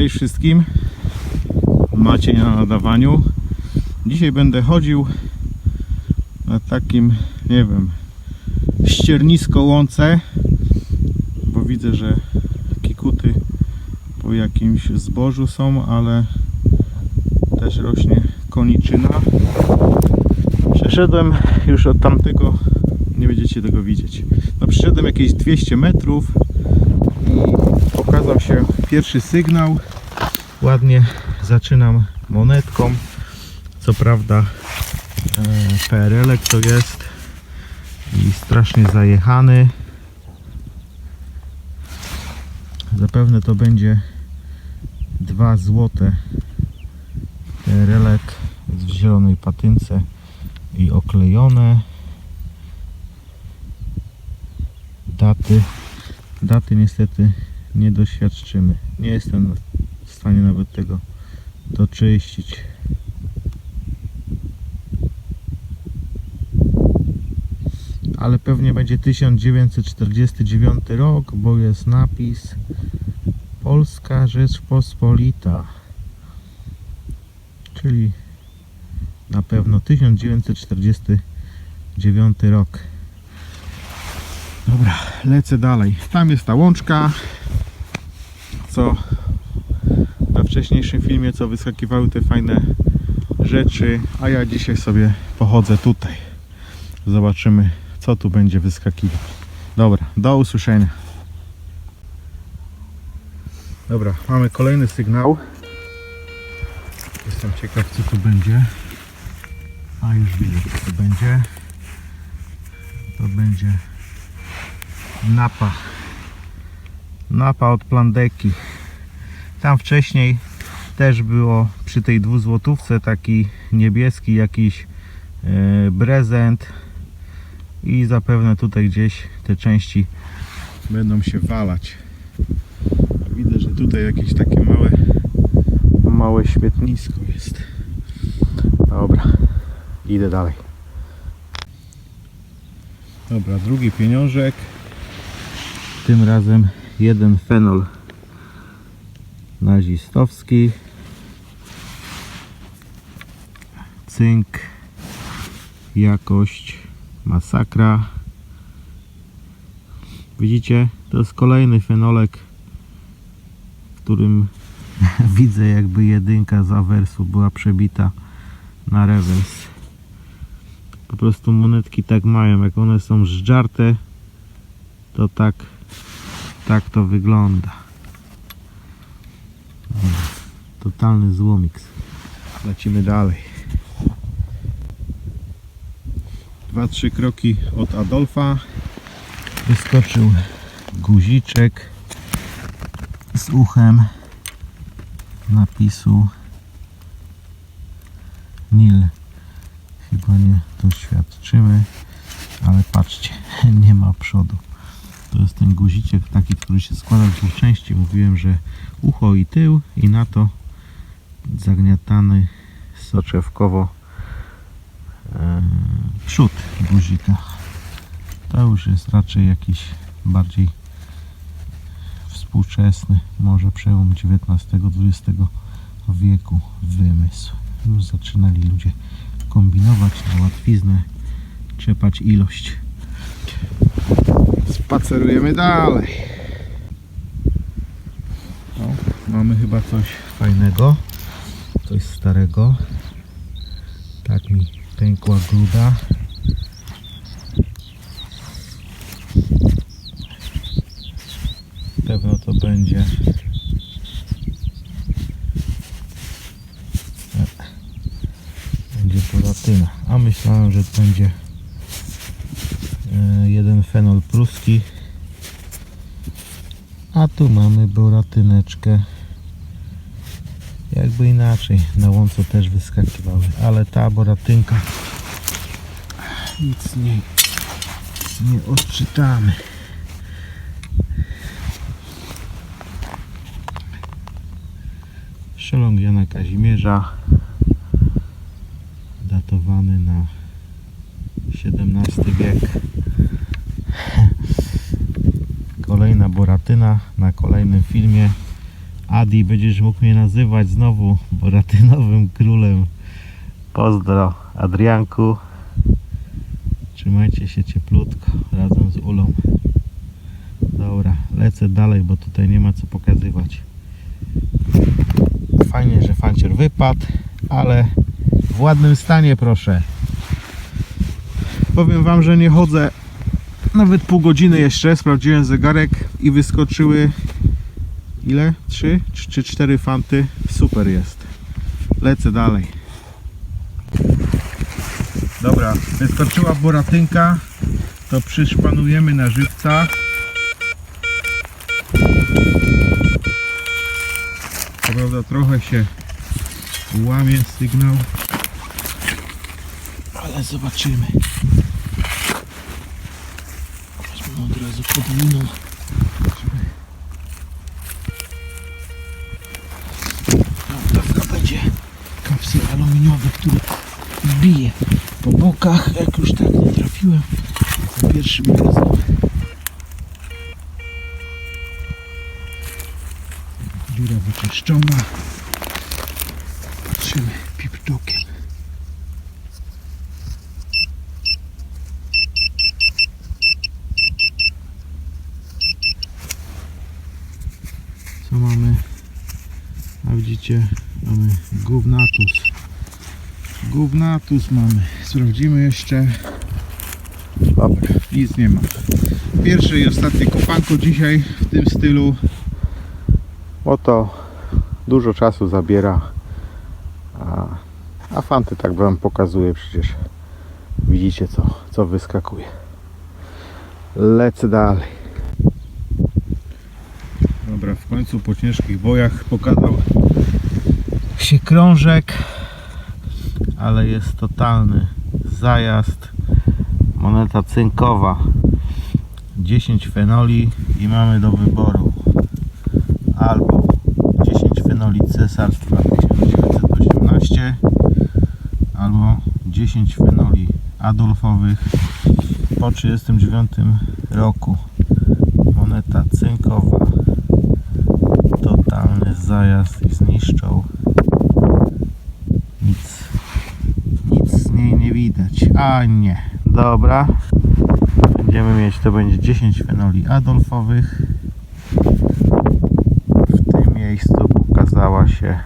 Cześć wszystkim. Maciej na nadawaniu. Dzisiaj będę chodził na takim, nie wiem, ściernisko łące, bo widzę, że kikuty po jakimś zbożu są, ale też rośnie koniczyna. Przeszedłem już od tamtego, nie będziecie tego widzieć. No przeszedłem jakieś 200 metrów i pokazał się pierwszy sygnał. Ładnie zaczynam monetką. Co prawda e, PRL to jest i strasznie zajechany. Zapewne to będzie 2 złote PRL w zielonej patynce i oklejone. Daty daty niestety nie doświadczymy. Nie jestem stanie nawet tego doczyścić. Ale pewnie będzie 1949 rok, bo jest napis Polska Rzeczpospolita. Czyli na pewno 1949 rok. Dobra, lecę dalej. Tam jest ta łączka, co wcześniejszym filmie, co wyskakiwały te fajne rzeczy, a ja dzisiaj sobie pochodzę tutaj. Zobaczymy, co tu będzie wyskakiwać. Dobra, do usłyszenia. Dobra, mamy kolejny sygnał. Jestem ciekaw, co tu będzie. A już widzę, co to będzie. To będzie Napa. Napa od Plandeki. Tam wcześniej też było przy tej dwuzłotówce taki niebieski jakiś e, prezent i zapewne tutaj gdzieś te części będą się walać. Widzę, że tutaj jakieś takie małe małe śmietnisko jest. Dobra, idę dalej. Dobra, drugi pieniążek. Tym razem jeden fenol nazistowski. Cynk. Jakość. Masakra. Widzicie? To jest kolejny fenolek, w którym widzę jakby jedynka z awersu była przebita na rewers. Po prostu monetki tak mają. Jak one są żdżarte, to tak tak to wygląda. Totalny złomiks. Lecimy dalej. Dwa, trzy kroki od Adolfa. Wyskoczył guziczek z uchem napisu Nil. Chyba nie doświadczymy, ale patrzcie, nie ma przodu. To jest ten guziczek taki, który się składa z dwóch części. Mówiłem, że ucho i tył i na to zagniatany soczewkowo e, przód guzika. To już jest raczej jakiś bardziej współczesny, może przełom XIX-XX wieku wymysł. Już zaczynali ludzie kombinować na łatwiznę, czepać ilość. Spacerujemy dalej. O, mamy chyba coś fajnego. Coś starego. Tak mi pękła gruda. Pewno to będzie będzie polatyna. A myślałem, że to będzie e, jeden fenol pruski. A tu mamy boratyneczkę. Jakby inaczej, na łące też wyskakiwały, ale ta boratynka nic nie, nie odczytamy. Szelong Jana Kazimierza datowany na XVII wiek. Kolejna boratyna na kolejnym filmie, Adi, będziesz mógł mnie nazywać znowu boratynowym królem. Pozdro, Adrianku. Trzymajcie się cieplutko razem z Ulą. Dobra, lecę dalej, bo tutaj nie ma co pokazywać. Fajnie, że fancier wypadł, ale w ładnym stanie proszę. Powiem wam, że nie chodzę nawet pół godziny jeszcze. Sprawdziłem zegarek i wyskoczyły ile? Trzy czy cztery fanty. Super jest. Lecę dalej. Dobra, wyskoczyła boratynka. To przyszpanujemy na żywca. Prawda trochę się łamie sygnał. Ale zobaczymy. Weźmy od razu. Dawka po bokach. Jak już tak nie trafiłem, to pierwszy pokazał. Dziura wyczyszczona. Patrzymy pipczokiem. Co mamy? A widzicie, mamy gównatus. Gównatus mamy. Sprawdzimy jeszcze. Dobra, nic nie ma. Pierwsze i ostatnie kopanko dzisiaj w tym stylu. Oto dużo czasu zabiera. A, a fanty tak wam pokazuję przecież. Widzicie co, co wyskakuje. Lecę dalej. Dobra, w końcu po ciężkich bojach pokazał się krążek, ale jest totalny zajazd. Moneta cynkowa. 10 fenoli i mamy do wyboru albo 10 fenoli cesarstwa 1918 albo 10 fenoli Adolfowych po 39 roku moneta cynkowa totalny zajazd i zniszczą nic nic z niej nie widać a nie. Dobra. Będziemy mieć to będzie 10 fenoli Adolfowych. W tym miejscu pokazała się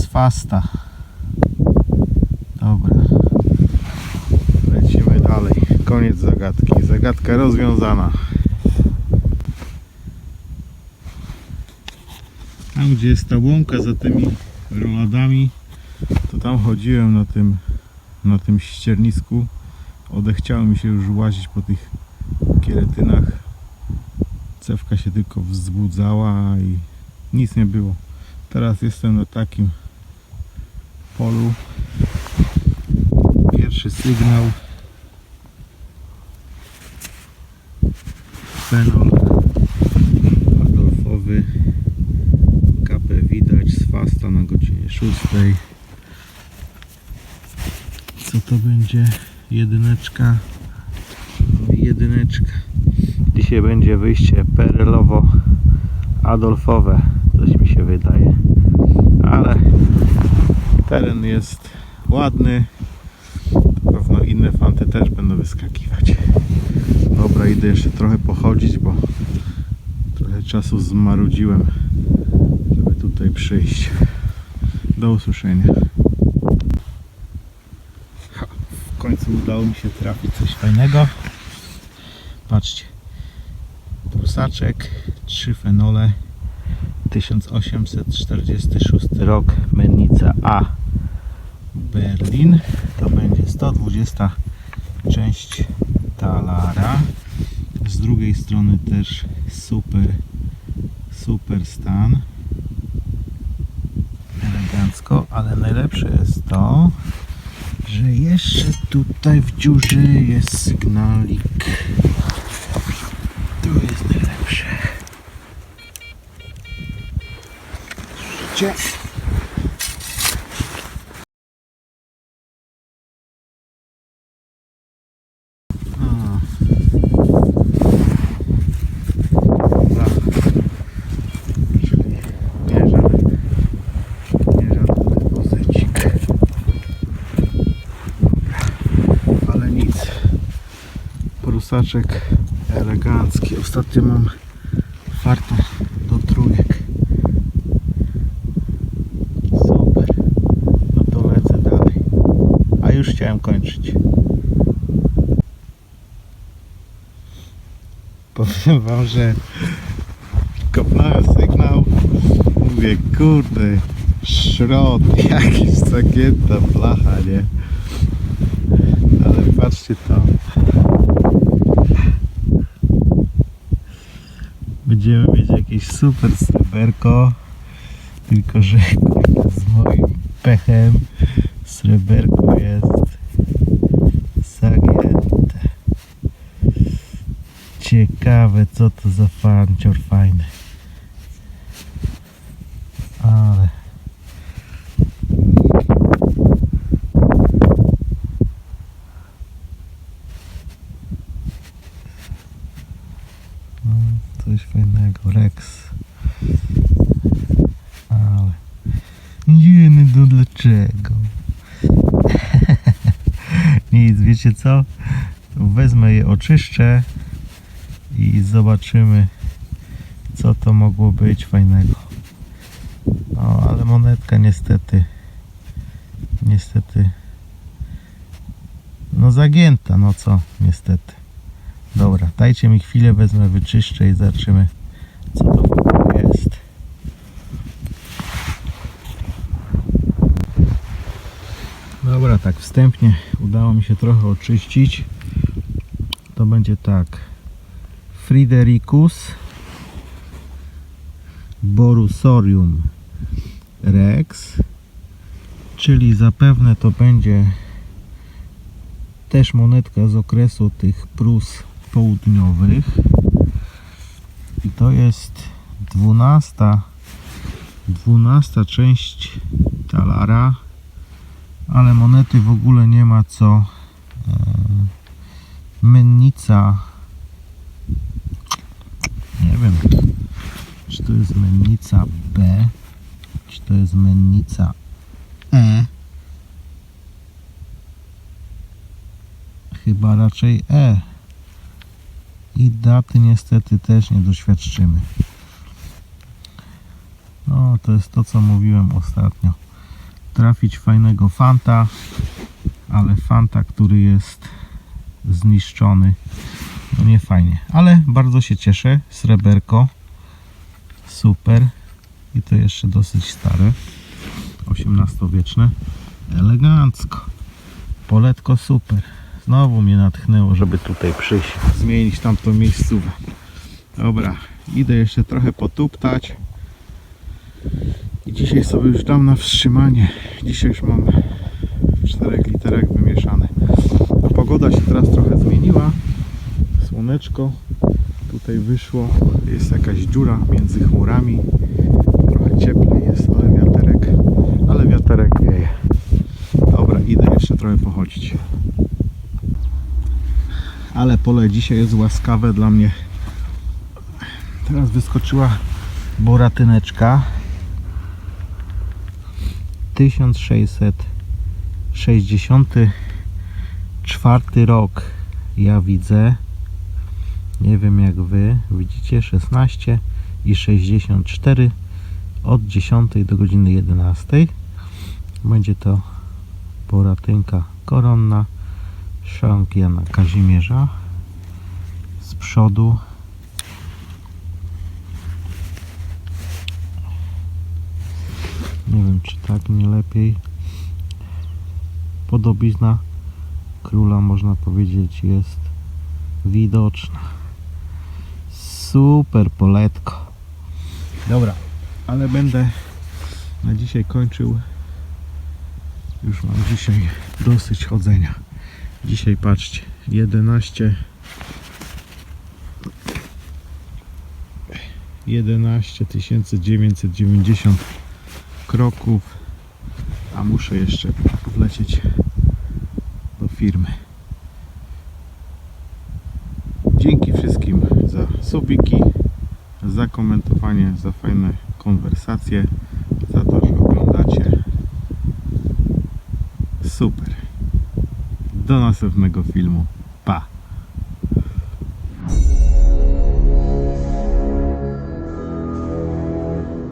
swasta. Dobra. Lecimy dalej. Koniec zagadki. Zagadka rozwiązana. Tam gdzie jest ta łąka za tymi roladami to tam chodziłem na tym na tym ściernisku. Odechciało mi się już łazić po tych kieretynach cewka się tylko wzbudzała i nic nie było. Teraz jestem na takim polu. Pierwszy sygnał. Fenol adolfowy kapę widać swasta na godzinie 6 co to będzie jedyneczka. Jedyneczka. Dzisiaj będzie wyjście perelowo adolfowe coś mi się wydaje. Ale teren jest ładny. Na pewno inne fanty też będą wyskakiwać. Dobra idę jeszcze trochę pochodzić bo trochę czasu zmarudziłem żeby tutaj przyjść. Do usłyszenia Ha, w końcu udało mi się trafić coś fajnego. Patrzcie. Pulsaczek 3 fenole 1846 rok mennica A Berlin. To będzie 120 część talara. Z drugiej strony też super super stan. Elegancko, ale najlepsze jest to że jeszcze tutaj w dziurze jest sygnalik to jest najlepsze Słyszycie? A. Dobra. Czyli Nosaczek elegancki. Ostatnio mam farta do trójek. Super. No to lecę dalej. A już chciałem kończyć. Powiem wam, że kopnąłem sygnał. Mówię, kurde, szrot, jakiś zagięta blacha, nie? Ale patrzcie to. Będziemy mieć jakieś super sreberko. Tylko, że z moim pechem sreberko jest zagięte. Ciekawe co to za fancior fajny. Ale No, coś fajnego, Rex. Ale nie no to dlaczego? Nic, wiecie co? Wezmę je, oczyszczę i zobaczymy co to mogło być fajnego. No, ale monetka niestety niestety no zagięta, no co, niestety. Dobra, dajcie mi chwilę, wezmę, wyczyszczę i zobaczymy co to w ogóle jest. Dobra, tak wstępnie udało mi się trochę oczyścić. To będzie tak. Fridericus Borusorium Rex, czyli zapewne to będzie też monetka z okresu tych Prus południowych. I to jest 12, 12 część talara, ale monety w ogóle nie ma co e, mennica. Nie wiem czy to jest mennica B czy to jest mennica E. Chyba raczej E. I daty niestety też nie doświadczymy. No to jest to co mówiłem ostatnio trafić fajnego fanta ale fanta który jest zniszczony. No nie fajnie. Ale bardzo się cieszę. Sreberko. Super. I to jeszcze dosyć stare. XVIII-wieczne elegancko. Poletko super. Znowu mnie natchnęło żeby tutaj przyjść. Zmienić tamtą miejscówę. Dobra idę jeszcze trochę potuptać i dzisiaj sobie już dam na wstrzymanie. Dzisiaj już mam w czterech literach wymieszane. A pogoda się teraz trochę zmieniła. Słoneczko tutaj wyszło. Jest jakaś dziura między chmurami. Trochę cieplej jest ale wiaterek ale wiaterek wieje. Dobra idę jeszcze trochę pochodzić. Ale pole dzisiaj jest łaskawe dla mnie. Teraz wyskoczyła boratyneczka 1664 rok. Ja widzę nie wiem jak wy widzicie 16 i 64 od 10 do godziny 11 będzie to boratynka koronna szank Jana Kazimierza. Z przodu nie wiem czy tak nie lepiej podobizna króla można powiedzieć jest widoczna. Super poletko. Dobra ale będę na dzisiaj kończył. Już mam dzisiaj dosyć chodzenia. Dzisiaj patrzcie 11 11 990 kroków a muszę jeszcze wlecieć do firmy. Dzięki wszystkim za subiki za komentowanie za fajne konwersacje za to, że oglądacie. Super. Do następnego filmu